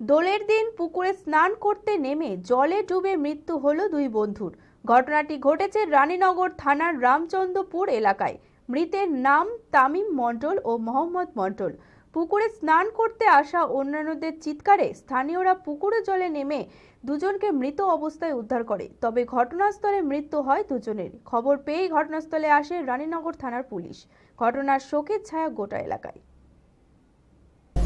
দোলের দিন পুকুরে স্নান করতে নেমে জলে ডুবে মৃত্যু হলো দুই বন্ধুর। ঘটনাটি ঘটেছে রানীনগর থানার রামচন্দ্রপুর এলাকায়। মৃতের নাম তামিম মণ্ডল ও মোহাম্মদ মণ্ডল। পুকুরে স্নান করতে আসা অন্যান্যদের চিৎকারে স্থানীয়রা পুকুরে জলে নেমে দুজনকে মৃত অবস্থায় উদ্ধার করে। তবে ঘটনাস্থলে মৃত্যু হয় দুজনের। খবর পেয়েই ঘটনাস্থলে আসে রানীনগর থানার পুলিশ। ঘটনার শোকের ছায়া গোটা এলাকায়।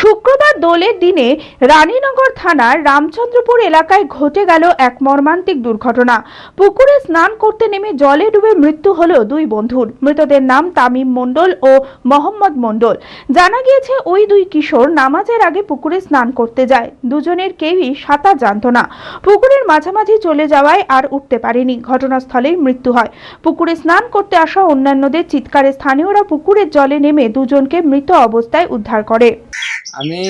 শুক্রবার দোলের দিনে রানীনগর থানার রামচন্দ্রপুর এলাকায় ঘটে গেল এক মর্মান্তিক দুর্ঘটনা। পুকুরে স্নান করতে নেমে জলে ডুবে মৃত্যু হলো দুই বন্ধুর। মৃতদের নাম তামিম মণ্ডল ও মোহাম্মদ মণ্ডল। জানা গিয়েছে, ওই দুই কিশোর নামাজের আগে পুকুরে স্নান করতে যায়। দুজনের কেউই সাঁতার জানতো না। পুকুরের মাঝামাঝি চলে যাওয়ায় আর উঠতে পারেনি। ঘটনাস্থলেই মৃত্যু হয়। পুকুরে স্নান করতে আসা অন্যান্যদের চিৎকারে স্থানীয়রা পুকুরের জলে নেমে দুজনকে মৃত অবস্থায় উদ্ধার করে। আমি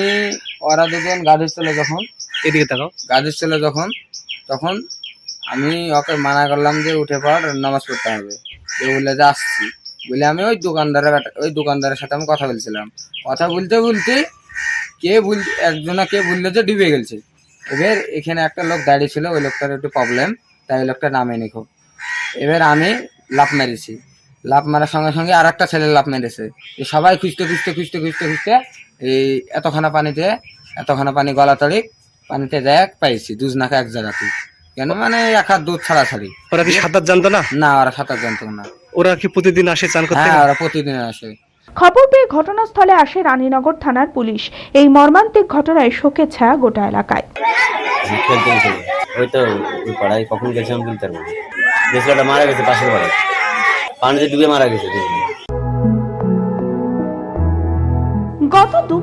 ওরা দুজন গাড়ি ছিল যখন এদিকে তাকাও। গাড়ি চলে যখন তখন আমি ওকে মানা করলাম যে উঠে পড় নামাজ পড়তে হবে। যে বললে যে আসছি। বলে আমি ওই দোকানদারের ওই দোকানদারের সাথে আমি কথা বলছিলাম। কথা বলতে বলতে কে বল একজনা কে বলল যে ডুবে গেছে এবার এখানে একটা লোক দাঁড়িয়ে ছিল ওই লোকটার একটু প্রবলেম তাই ওই লোকটা নামে নিখো এবার আমি লাফ মেরেছি। লাফ মারার সঙ্গে সঙ্গে আর একটা ছেলে লাফ মেরেছে। সবাই খুঁজতে খুঁজতে খুঁজতে খুঁজতে খুঁজতে এই এতখানা পানিতে এতখানা পানি গলা তড়িক পানিতে দেখ পাইছি দুজনাকে এক জায়গাতে। কেন মানে এক হাত দুধ ছাড়াছাড়ি। ওরা কি সাঁতার জানতো না? না ওরা সাঁতার জানতো না। ওরা কি প্রতিদিন আসে চান করতে হ্যাঁ ওরা প্রতিদিন আসে। খবর পেয়ে ঘটনাস্থলে আসে রানীনগর থানার পুলিশ। এই মর্মান্তিক ঘটনায় শোকের ছায়া গোটা এলাকায়। ওই তো ওই পাড়ায় কখন গেছিলাম বলতে পারব মারা গেছে পাশের পাড়ায় পানিতে ডুবে মারা গেছে দুজনে।